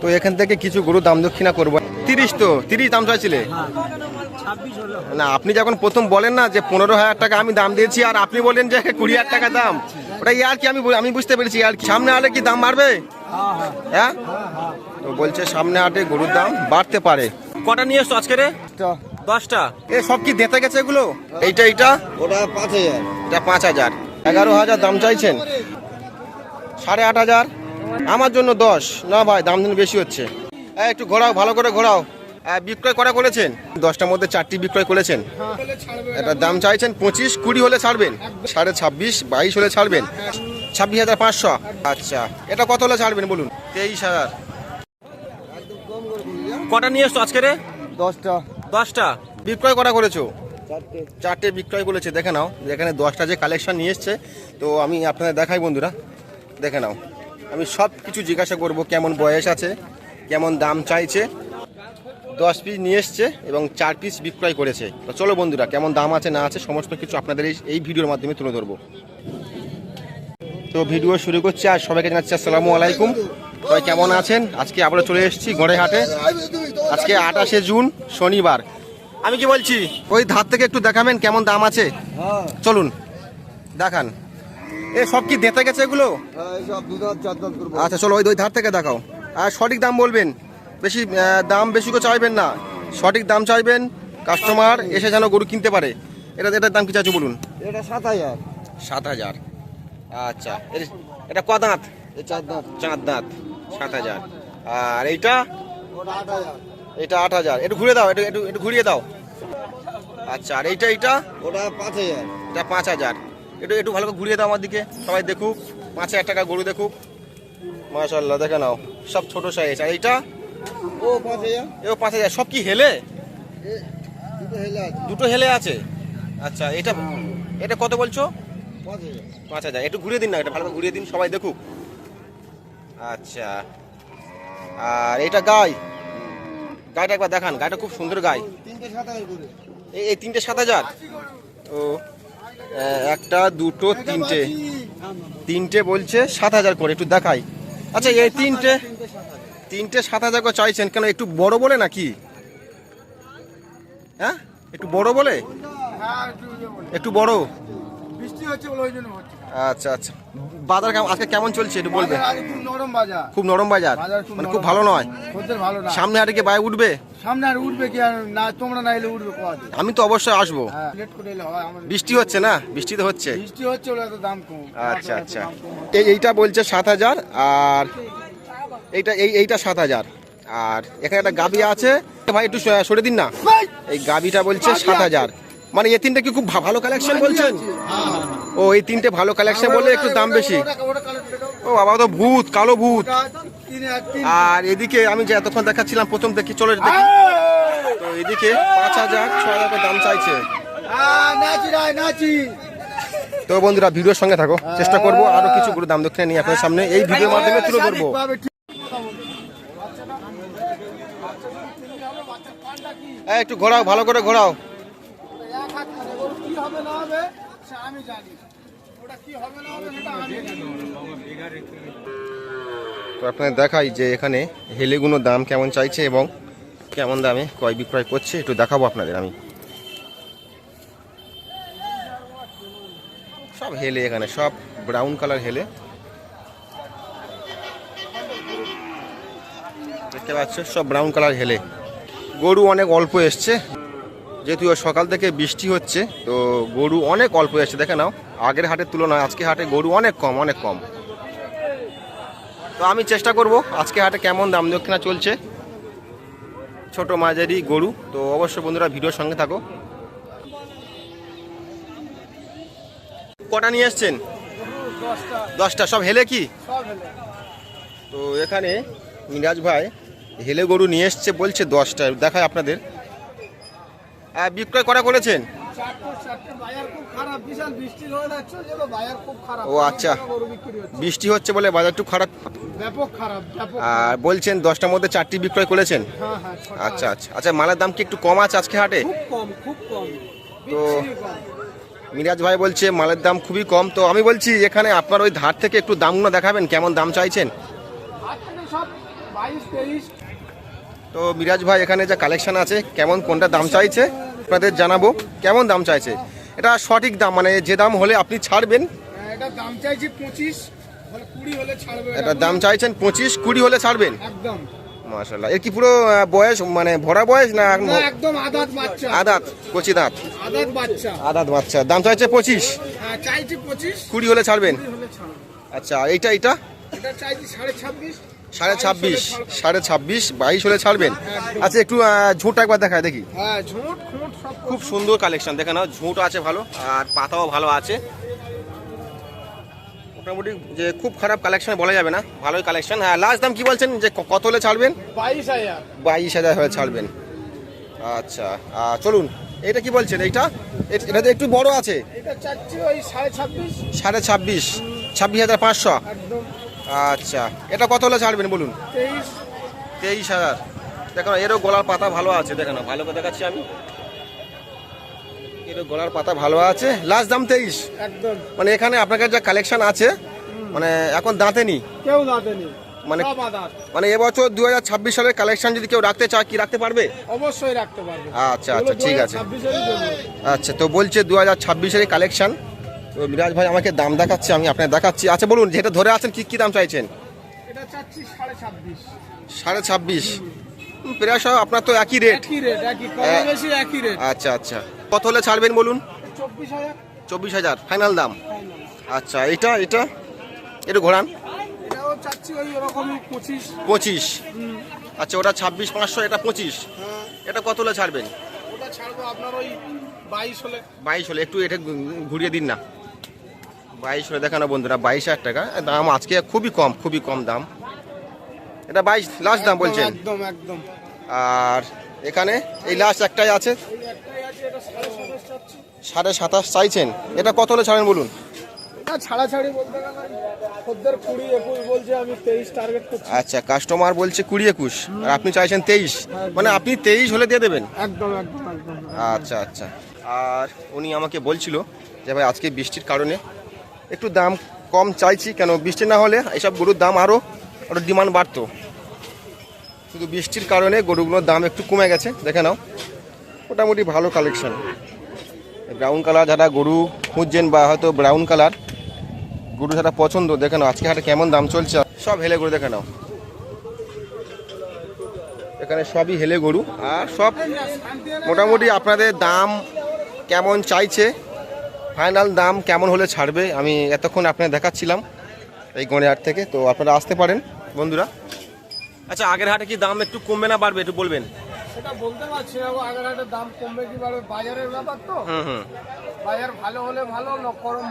তো এখান থেকে কিছু গরু দাম দক্ষিণা করব। তিরিশ তো তিরিশ দাম চাইছিলে? না আপনি যখন প্রথম বলেন না যে পনেরো হাজার টাকা আমি দাম দিয়েছি আর আপনি বলেন যে কুড়ি হাজার টাকা দাম ওটা ইয়ার কি আমি আমি বুঝতে পেরেছি আর কি। সামনে আলে কি দাম বাড়বে? হ্যাঁ? তো বলছে সামনে হাটে গরুর দাম বাড়তে পারে। কটা নিয়ে এসছো আজকে রে? দশটা? এ সব কি দেতে গেছে এগুলো? এইটা এইটা? ওটা পাঁচ হাজার। এটা পাঁচ হাজার। এগারো হাজার দাম চাইছেন? সাড়ে আট হাজার? আমার জন্য দশ। না ভাই দাম দিন বেশি হচ্ছে। একটু ঘোরাও ভালো করে ঘোরাও। বিক্রয় করা করেছেন? দশটার মধ্যে চারটি বিক্রয় করেছেন। এটার দাম চাইছেন পঁচিশ কুড়ি হলে ছাড়বেন। সাড়ে ছাব্বিশ বাইশ হলে ছাড়বেন। ছাব্বিশ হাজার পাঁচশো। আচ্ছা এটা কত হলে ছাড়বেন বলুন? তেইশ হাজার। কটা নিয়ে এসছো আজকে রে? দশটা। দশটা। বিক্রয় করা করেছ? চারটে বিক্রয় করেছে দেখে নাও। এখানে দশটা যে কালেকশন নিয়ে এসছে তো আমি আপনাদের দেখাই বন্ধুরা। দেখে নাও। আমি সব কিছু জিজ্ঞাসা করব কেমন বয়স আছে কেমন দাম চাইছে। দশ পিস নিয়ে এসছে এবং চার পিস বিক্রয় করেছে। তো চলো বন্ধুরা কেমন দাম আছে না আছে সমস্ত কিছু আপনাদের এই ভিডিওর মাধ্যমে তুলে ধরবো। তো ভিডিও শুরু করছি আর সবাইকে জানাচ্ছি আসসালামু আলাইকুম। সবাই কেমন আছেন? আজকে আবারও চলে এসেছি গড়ে হাটে আজকে আঠাশে জুন শনিবার। আমি কি বলছি? ওই ধার থেকে একটু দেখাবেন কেমন দাম আছে? হ্যাঁ। চলুন দেখান। এ সব কি দেতে গেছে এগুলো? হ্যাঁ, আচ্ছা চলো ওই ওই ধার থেকে দেখাও। আর সঠিক দাম বলবেন? বেশি দাম বেশি করে চাইবেন না। সঠিক দাম চাইবেন কাস্টমার এসে যেন গরু কিনতে পারে। এটা এটার দাম কি চাইছো বলুন? এটা সাত হাজার। সাত হাজার। আচ্ছা এটা ক দাঁত? চার দাঁত। চার দাঁত সাত হাজার। আর এইটা? এটা আট হাজার। একটু ঘুরে দাও একটু একটু ঘুরিয়ে দাও। আচ্ছা আর এইটা এইটা? ওটা পাঁচ হাজার। এটা পাঁচ হাজার। একটু একটু ভালো করে ঘুরিয়ে দাও আমার দিকে। সবাই দেখুক পাঁচ হাজার টাকা গরু দেখুক। মাশাল্লাহ দেখে নাও। সব ছোট সাইজ আর এইটা? ও পাঁচ হাজার। এও পাঁচ হাজার। সব কি হেলে? এ, দুটো হেলে আছে। দুটো হেলে আছে? আচ্ছা এটা এটা কত বলছো? পাঁচ হাজার। পাঁচ হাজার। একটু ঘুরিয়ে দিন না এটা ভালো করে ঘুরিয়ে দিন সবাই দেখুক। আচ্ছা। আর এটা গাই? গাইটা একবার দেখান। গাইটা খুব সুন্দর গাই। তিনটে সাত হাজার করে। এই তিনটে সাত হাজার? ও একটা, দুটো, তিনটে। তিনটে বলছে সাত হাজার করে, একটু দেখাই। আচ্ছা এই তিনটে তিনটে সাত হাজার করে চাইছেন কেন, একটু বড় বলে নাকি? হ্যাঁ? একটু বড় বলে? একটু বড়? বৃষ্টি হচ্ছে বলে ওই জন্য হচ্ছে। আচ্ছা আচ্ছা। বাজার কেমন আজকে কেমন চলছে একটু বলবে? খুব নরম বাজার। খুব নরম বাজার? বাজার মানে খুব ভালো নয়? সামনে হাটে কি বাই উঠবে? সামনে আর উঠবে কি আর না তোমরা না এলে উঠবে আমি তো অবশ্যই আসব। হ্যাঁ হয় বৃষ্টি হচ্ছে না? বৃষ্টি তো হচ্ছে। বৃষ্টি হচ্ছে বলে এত দাম কম। আচ্ছা আচ্ছা। এই এইটা বলছে সাত হাজার আর এইটা এই এইটা সাত হাজার। আর এখানে একটা গাবি আছে। ভাই একটু সরে দিন না। এই গাবিটা বলছে সাত হাজার। মানে এ তিনটে কি খুব ভালো কালেকশন বলছেন? ও, এই তিনটে ভালো কালেকশন বলে একটু দাম বেশি। ও, বাবা, তো ভূত, কালো ভূত। আর এদিকে আমি যে এতক্ষণ দেখাচ্ছিলাম, প্রথম দেখি, চলে দেখি। তো এদিকে পাঁচ হাজার, ছ হাজার দাম চাইছে। তো বন্ধুরা, ভিডিওর সঙ্গে থাকো, চেষ্টা করব আরও কিছু করে দাম দক্ষিণে নিয়ে আপনার সামনে এই ভিডিওর মাধ্যমে তুলে ধরবো। একটু ঘোরাও, ভালো করে ঘোরাও। হবে না হবে সে আমি জানি। ওটা কি হবে না হবে সেটা আমি তো আপনাদের দেখাই যে এখানে হেলেগুলোর দাম কেমন চাইছে এবং কেমন দামে ক্রয় বিক্রয় করছে, একটু দেখাবো আপনাদের আমি। সব হেলে এখানে, সব ব্রাউন কালার হেলে। দেখতে পাচ্ছ, সব ব্রাউন কালার হেলে। গরু অনেক অল্প এসছে। যেহেতু সকাল থেকে বৃষ্টি হচ্ছে, তো গরু অনেক অল্প এসছে দেখে নাও। আগের হাটের তুলনায় আজকে হাটে গরু অনেক কম অনেক কম। তো আমি চেষ্টা করব আজকে হাটে কেমন দাম দক্ষিণা চলছে। ছোট মাঝারি গরু, তো অবশ্যই বন্ধুরা ভিডিওর সঙ্গে থাকো। কটা নিয়ে এসছেন দশটা, সব হেলে কি? তো এখানে মিরাজ ভাই হেলে গরু নিয়ে এসছে, বলছে দশটা দেখায় আপনাদের। বিক্রয় করা করেছেন হয়ে ও, আচ্ছা। বৃষ্টি হচ্ছে বলে বাজার একটু খারাপ। আর বলছেন দশটার মধ্যে চারটি বিক্রয় করেছেন? হ্যাঁ হ্যাঁ আচ্ছা আচ্ছা। আচ্ছা মালের দাম কি একটু কম আছে আজকে হাটে? তো মিরাজ ভাই বলছে মালের দাম খুবই কম। তো আমি বলছি এখানে আপনার ওই ধার থেকে একটু দামগুলো দেখাবেন কেমন দাম চাইছেন হাট থেকে সব বাইশ তেইশ তো মিরাজ ভাই এখানে যা কালেকশন আছে কেমন কোনটা দাম চাইছে আপনাদের জানাব কেমন দাম চাইছে? এটা সঠিক দাম মানে যে দাম হলে আপনি ছাড়বেন। এটা দাম চাইছি পঁচিশ এটা দাম চাইছেন পঁচিশ কুড়ি হলে ছাড়বেন? একদম। মাশাল্লাহ এর কি পুরো বয়স মানে ভরা বয়স না একদম আদাত বাচ্চা? আদাত কচি দাঁত? আদাত বাচ্চা। আদাত বাচ্চা। দাম চাইছে পঁচিশ? হ্যাঁ চাইছি পঁচিশ। কুড়ি হলে ছাড়বেন? আচ্ছা এইটা এইটা? এটা চাইছি সাড়ে ছাব্বিশ। সাড়ে ছাব্বিশ সাড়ে ছাব্বিশ বাইশ হলে ছাড়বেন। আচ্ছা একটু ঝুঁট একবার দেখায় দেখি। হ্যাঁ খুব সুন্দর কালেকশন দেখে নাও ঝুঁট আছে ভালো আর পাতাও ভালো আছে। মোটামুটি যে খুব খারাপ কালেকশন বলা যাবে না ভালোই কালেকশন। হ্যাঁ লাস্ট দাম কি বলছেন? যে কত হলে ছাড়বেন? বাইশ হাজার। বাইশ হাজার হলে ছাড়বেন। আচ্ছা চলুন এটা কি বলছেন এইটা? এটা একটু বড় আছে। সাড়ে ছাব্বিশ। সাড়ে ছাব্বিশ ছাব্বিশ হাজার পাঁচশো। একদম। আচ্ছা এটা কত হলে ছাড়বেন বলুন? তেইশ। তেইশ হাজার। দেখো না, এরও গলার পাতা ভালো আছে দেখো না ভালো করে দেখাচ্ছি আমি। এরও গলার পাতা ভালো আছে। লাস্ট দাম তেইশ। একদম। মানে এখানে আপনার কাছে যা কালেকশন আছে মানে এখন দাঁতে নি কেউ দাঁতে নেই মানে মানে এবছর দু হাজার ছাব্বিশ সালের কালেকশন যদি কেউ রাখতে চায় কি রাখতে পারবে? অবশ্যই রাখতে পারবে। আচ্ছা আচ্ছা ঠিক আছে। আচ্ছা তো বলছে দু হাজার ছাব্বিশের কালেকশন মিরাজ ভাই আমাকে দাম দেখাচ্ছে আমি আপনাকে দেখাচ্ছি। আচ্ছা বলুন যেটা ধরে আছেন কি কি দাম চাইছেন? এটা চাচ্ছি সাড়ে ছাব্বিশ। প্রায় সব আপনার তো একই রেট হ্যাঁ। আচ্ছা আচ্ছা। কত হলে ছাড়বেন বলুন? চব্বিশ হাজার। ফাইনাল দাম। আচ্ছা এটা এটা? এটা ঘোরান। পঁচিশ। আচ্ছা ওটা ছাব্বিশ পাঁচশো এটা পঁচিশ। হ্যাঁ। এটা কত হলে ছাড়বেন? ওটা ছাড়বো আপনার ওই বাইশ হলে। বাইশ হলে একটু এটা ঘুরিয়ে দিন না। বাইশ হলে দেখানো বন্ধুরা বাইশ হাজার টাকা। দাম আজকে খুবই কম খুবই কম দাম। এটা বাইশ লাস্ট দাম বলছেন? একদম একদম। আর এখানে এই লাস্ট একটাই আছে। সাড়ে সাতাশ চাইছেন। এটা কত হলে ছাড়েন বলুন? এটা ছাড়াছাড়ি বলতে খদ্দের কুড়ি একুশ বলছে আমি তেইশ টার্গেট করছি। আচ্ছা কাস্টমার বলছে কুড়ি একুশ আর আপনি চাইছেন তেইশ। মানে আপনি তেইশ হলে দিয়ে দেবেন? একদম একদম। আচ্ছা আচ্ছা। আর উনি আমাকে বলছিল যে ভাই আজকে বৃষ্টির কারণে একটু দাম কম চাইছি, কেন বৃষ্টি না হলে এইসব গরুর দাম আরও আরও ডিমান্ড বাড়তো। শুধু বৃষ্টির কারণে গরুগুলোর দাম একটু কমে গেছে, দেখে নাও। মোটামুটি ভালো কালেকশন ব্রাউন কালার যারা গরু খুঁজছেন বা হয়তো ব্রাউন কালার গরু যারা পছন্দ, দেখে নাও আজকে হাটে কেমন দাম চলছে। সব হেলে গরু দেখে নাও। এখানে সবই হেলে গরু, আর সব মোটামুটি আপনাদের দাম কেমন চাইছে ফাইনাল দাম কেমন হলে ছাড়বে আমি এতক্ষণ আপনার দেখাচ্ছিলাম এই গড়িয়াহাট থেকে তো আপনারা আসতে পারেন বন্ধুরা। আচ্ছা আগের হাটে কি দাম একটু কমবে না বাড়বে একটু বলবেন? সেটা বলতে পারছি না আগের হাটের দাম কমবে কি বাড়বে? বাজারের ব্যাপার তো। হুম হুম। বাজার ভালো হলে ভালো গরম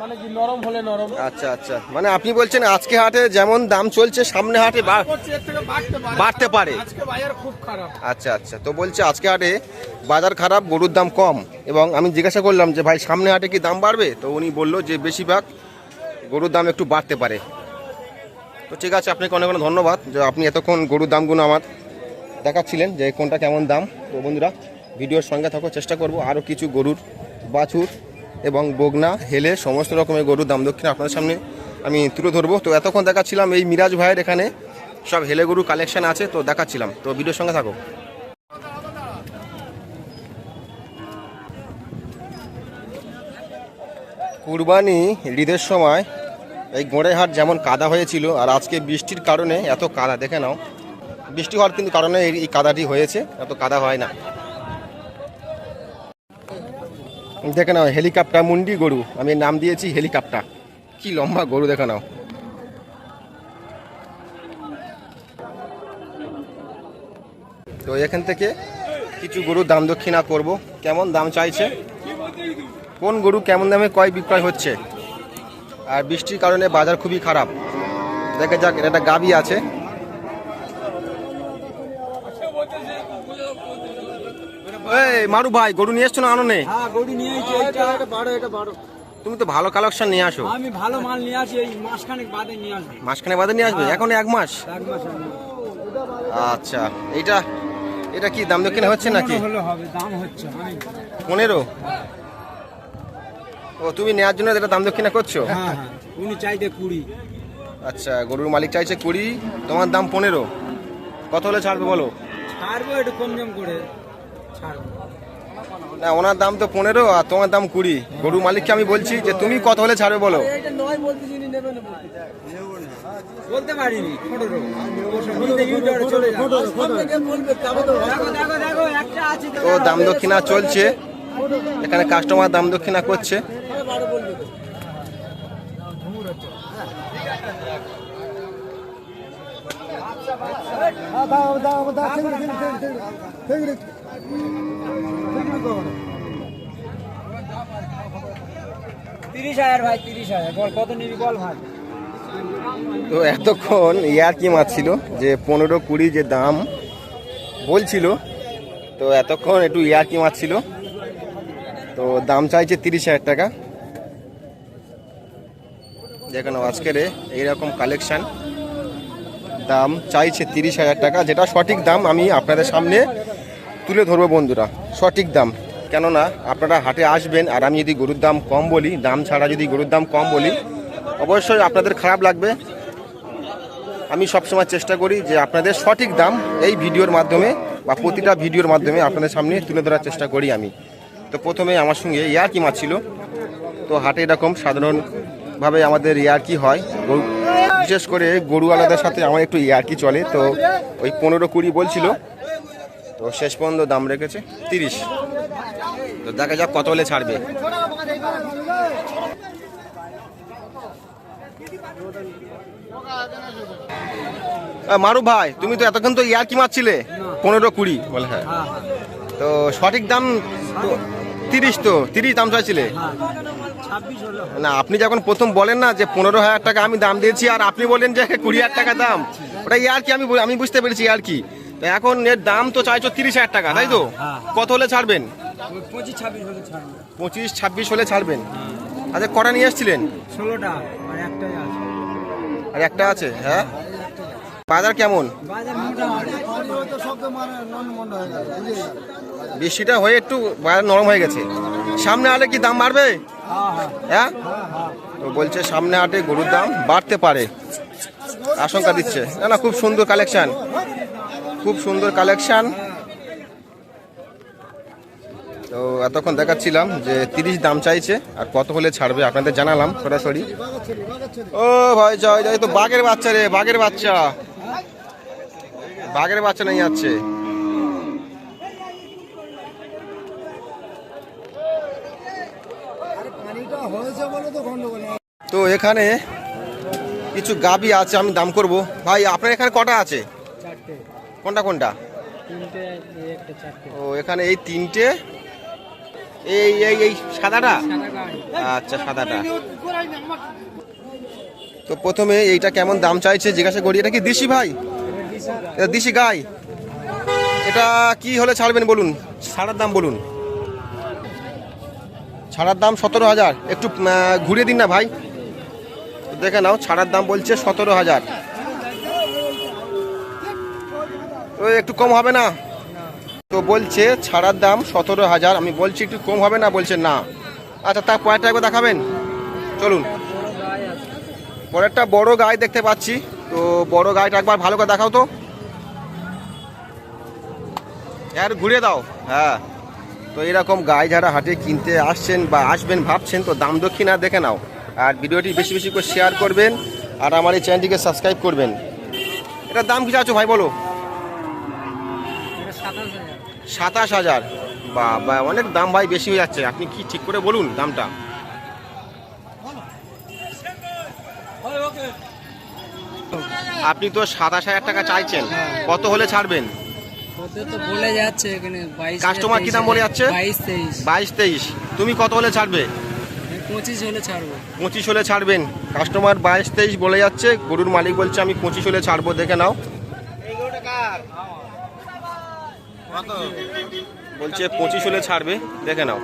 মানে কি নরম হলে নরম। আচ্ছা আচ্ছা। মানে আপনি বলছেন আজকে হাটে যেমন দাম চলছে সামনে হাটে বাড়তে পারে। আজকে বাজার খুব খারাপ। আচ্ছা আচ্ছা। তো বলছে আজকে হাটে বাজার খারাপ গরুর দাম কম। এবং আমি জিজ্ঞাসা করলাম যে ভাই সামনে হাটে কি দাম বাড়বে? তো উনি বলল যে বেশিরভাগ গরুর দাম একটু বাড়তে পারে। তো ঠিক আছে আপনাকে অনেক অনেক ধন্যবাদ যে আপনি এতক্ষণ গরুর দামগুলো আমার দেখাচ্ছিলেন যে কোনটা কেমন দাম। তো বন্ধুরা ভিডিওর সঙ্গে থাকার চেষ্টা করব। আরও কিছু গরুর বাছুর এবং বগনা, হেলে, সমস্ত রকমের গরুর দাম দক্ষিণ আপনাদের সামনে আমি তুলে ধরবো। তো এতক্ষণ দেখাচ্ছিলাম এই মিরাজ ভাইয়ের এখানে সব হেলে গরু কালেকশন আছে, তো দেখাচ্ছিলাম। তো ভিডিওর সঙ্গে থাকো। কুরবানি ঈদের সময় এই গোড়েহাট যেমন কাদা হয়েছিল, আর আজকে বৃষ্টির কারণে এত কাদা, দেখে নাও। বৃষ্টি হওয়ার কিন্তু কারণে এই এই কাদাটি হয়েছে, এত কাদা হয় না। দেখে নাও, হেলিকপ্টার, মুন্ডি গরু। আমি নাম দিয়েছি হেলিকপ্টার। কি লম্বা গরু, দেখে নাও। তো এখান থেকে কিছু গরু দাম দক্ষিণা করব। কেমন দাম চাইছে? কোন গরু কেমন দামে কয় বিক্রয় হচ্ছে? আর বৃষ্টির কারণে বাজার খুবই খারাপ। দেখা যাক, এটা একটা গাবি আছে এই মারু ভাই গরু নিয়ে এসছো না আনো নে হ্যাঁ গরু নিয়ে এসেছি এটা এটা তুমি তো ভালো কালেকশন নিয়ে আসো। আমি ভালো মাল নিয়ে আসি এই মাসখানেক বাদে নিয়ে আসব। মাসখানে বাদে নিয়ে আসবে? এখন এক মাস? এক মাস আচ্ছা এইটা এটা কি দাম দক্ষিণা হচ্ছে নাকি? দাম হচ্ছে পনেরো? ও তুমি নেওয়ার জন্য এটা দাম দক্ষিণা করছ? হ্যাঁ হ্যাঁ উনি চাইতে কুড়ি। আচ্ছা গরুর মালিক চাইছে কুড়ি তোমার দাম পনেরো। কত হলে ছাড়বে বলো? ছাড়বো একটু কম দাম করে ছাড়বো। না ওনার দাম তো পনেরো আর তোমার দাম কুড়ি গরু মালিককে আমি বলছি যে তুমি কত হলে ছাড়বে বলো বলতে পারিনি আছে তো দাম দক্ষিণা চলছে এখানে কাস্টমার দাম দক্ষিণা করছে তো এতক্ষণ ইয়ার কি মারছিল? যে পনেরো কুড়ি যে দাম বলছিল, তো এতক্ষণ একটু ইয়ার কি মারছিল? তো দাম চাইছে তিরিশ হাজার টাকা। দেখেন আজকের এইরকম কালেকশান দাম চাইছে তিরিশ হাজার টাকা, যেটা সঠিক দাম আমি আপনাদের সামনে তুলে ধরবো বন্ধুরা, সঠিক দাম। কেননা আপনারা হাটে আসবেন আর আমি যদি গরুর দাম কম বলি, দাম ছাড়া যদি গরুর দাম কম বলি, অবশ্যই আপনাদের খারাপ লাগবে। আমি সবসময় চেষ্টা করি যে আপনাদের সঠিক দাম এই ভিডিওর মাধ্যমে বা প্রতিটা ভিডিওর মাধ্যমে আপনাদের সামনে তুলে ধরার চেষ্টা করি আমি। তো প্রথমে আমার সঙ্গে ইয়ারকি মাছ ছিল। তো হাটে এরকম সাধারণভাবে আমাদের ইয়ারকি হয়, গরু বিশেষ করে গরু আলাদার সাথে আমার একটু ইয়ারকি চলে, তো ওই পনেরো কুড়ি বলছিল। তো শেষ পর্যন্ত দাম রেখেছে তিরিশ। তো দেখা যাক কত হলে ছাড়বে। মারু ভাই, তুমি তো এতক্ষণ তো ইয়ার কি মারছিলে, পনেরো কুড়ি। বলে হ্যাঁ তো সঠিক দাম তিরিশ তো, তিরিশ দাম চাইছিলে? না, আপনি যখন প্রথম বলেন না যে পনেরো হাজার টাকা আমি দাম দিয়েছি, আর আপনি বলেন যে কুড়ি হাজার টাকা দাম, ওটা ইয়ার কি আমি আমি বুঝতে পেরেছি আর কি তো এখন এর দাম তো চাইছো তিরিশ হাজার টাকা তাই তো? হ্যাঁ। কত হলে ছাড়বেন? পঁচিশ ছাব্বিশ হলে ছাড়বেন? আচ্ছা কটা নিয়ে এসেছিলেন? ষোলোটা আর একটা আছে হ্যাঁ? বাজার কেমন? মানে হয়ে বৃষ্টিটা হয়ে একটু বাজার নরম হয়ে গেছে। সামনে আলে কি দাম বাড়বে? হ্যাঁ হ্যাঁ। হ্যাঁ? হ্যাঁ হ্যাঁ। তো বলছে সামনে হাটে গরুর দাম বাড়তে পারে। আশঙ্কা দিচ্ছে। না না খুব সুন্দর কালেকশন খুব সুন্দর কালেকশন। তো এতক্ষণ দেখাচ্ছিলাম যে তিরিশ দাম চাইছে আর কত হলে ছাড়বে, আপনাদের জানালাম সরাসরি। ও ভাই, জয় তো বাঘের বাচ্চা রে, বাঘের বাচ্চা। বাঘের বাচ্চা নিয়ে যাচ্ছে। তো এখানে কিছু গাবি আছে, আমি দাম করব। ভাই, আপনার এখানে কটা আছে? কোনটা কোনটা? ও এখানে এই তিনটে? এই এই এই সাদাটা? আচ্ছা সাদাটা। তো প্রথমে এইটা কেমন দাম চাইছে? জিজ্ঞাসা করি এটা কি দিশি ভাই? দিশি গাই। এটা কি হলে ছাড়বেন বলুন? ছাড়ার দাম বলুন। ছাড়ার দাম সতেরো হাজার। একটু ঘুরিয়ে দিন না ভাই। দেখে নাও ছাড়ার দাম বলছে সতেরো হাজার। একটু কম হবে না? তো বলছে, ছাড়ার দাম সতেরো হাজার। আমি বলছি, একটু কম হবে না? বলছে, না। আচ্ছা তার পরেরটা একবার দেখাবেন? চলুন। পরেরটা বড় গায়ে দেখতে পাচ্ছি। তো বড় গায়েটা একবার ভালো করে দেখাও তো। আর ঘুরে দাও। হ্যাঁ। তো এরকম গায়ে যারা হাটে কিনতে আসছেন বা আসবেন, ভাবছেন, তো দাম দক্ষিণা দেখে নাও। আর ভিডিওটি বেশি বেশি করে শেয়ার করবেন। আর আমার এই চ্যানেলটিকে সাবস্ক্রাইব করবেন। এটার দাম কি চাচ্ছ ভাই, বলো? সাতাশ হাজার। বা বা অনেক দাম ভাই বেশি হয়ে যাচ্ছে। আপনি কি ঠিক করে বলুন দামটা? আপনি তো সাতাশ হাজার টাকা চাইছেন। কত হলে ছাড়বেন? কত তো বলে যাচ্ছে এখানে বাইশ কি দাম বলে যাচ্ছে? বাইশ তেইশ। বাইশ তেইশ। তুমি কত হলে ছাড়বে? পঁচিশ হলে ছাড়বো। পঁচিশ হলে ছাড়বেন। কাস্টমার বাইশ তেইশ বলে যাচ্ছে। গরুর মালিক বলছে আমি পঁচিশ হলে ছাড়বো দেখে নাও। বলছে পঁচিশ হলে ছাড়বে দেখে নাও।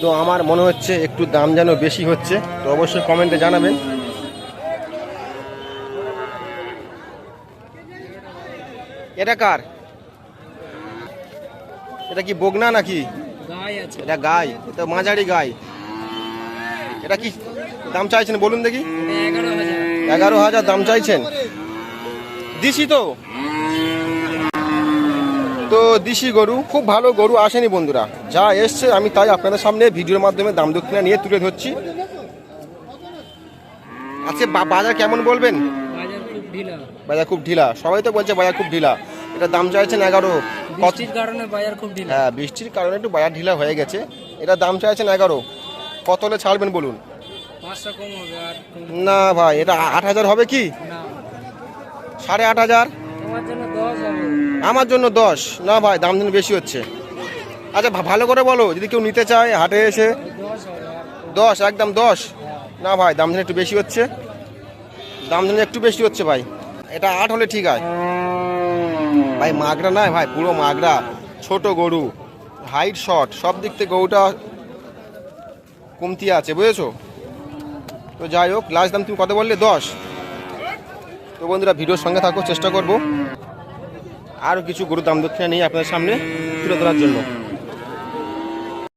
তো আমার মনে হচ্ছে একটু দাম যেন বেশি হচ্ছে তো অবশ্যই কমেন্টে জানাবেন। এটা কার? এটা কি বগনা নাকি? এটা গাই এটা মাঝারি গাই। এটা কি দাম চাইছেন বলুন দেখি। এগারো হাজার দাম চাইছেন? দিশি তো। তো দিশি গরু খুব ভালো গরু আসেনি বন্ধুরা। যা এসছে আমি তাই আপনাদের সামনে ভিডিওর মাধ্যমে দাম দক্ষিণা নিয়ে তুলে ধরছি। আচ্ছা বাজার কেমন বলবেন? বাজার খুব ঢিলা। সবাই তো বলছে বাজার খুব ঢিলা। এটা দাম চাইছেন এগারো। বৃষ্টির কারণে বাজার খুব ঢিলা। হ্যাঁ বৃষ্টির কারণে একটু বাজার ঢিলা হয়ে গেছে। এটা দাম চাইছেন এগারো। কত হলে ছাড়বেন বলুন? না ভাই এটা আট হাজার হবে কি? সাড়ে আট হাজার? আমার জন্য দশ? না ভাই দাম দিন বেশি হচ্ছে। আচ্ছা ভালো করে বলো যদি কেউ নিতে চায় হাটে এসে। দশ একদম দশ? না ভাই দাম দিন একটু বেশি হচ্ছে। দাম দিন একটু বেশি হচ্ছে ভাই। এটা আট হলে ঠিক আছে ভাই মাগরা নয় ভাই পুরো মাগরা। ছোট গরু হাইট শর্ট সব দিক থেকে গরুটা কমতি আছে বুঝেছ? তো যাই হোক লাস্ট দাম তুমি কত বললে? দশ। তো বন্ধুরা, ভিডিওর সঙ্গে থাকো চেষ্টা করব। আরও কিছু গুরুত্ব দাম দক্ষিণা নিয়ে আপনাদের সামনে তুলে ধরার জন্য।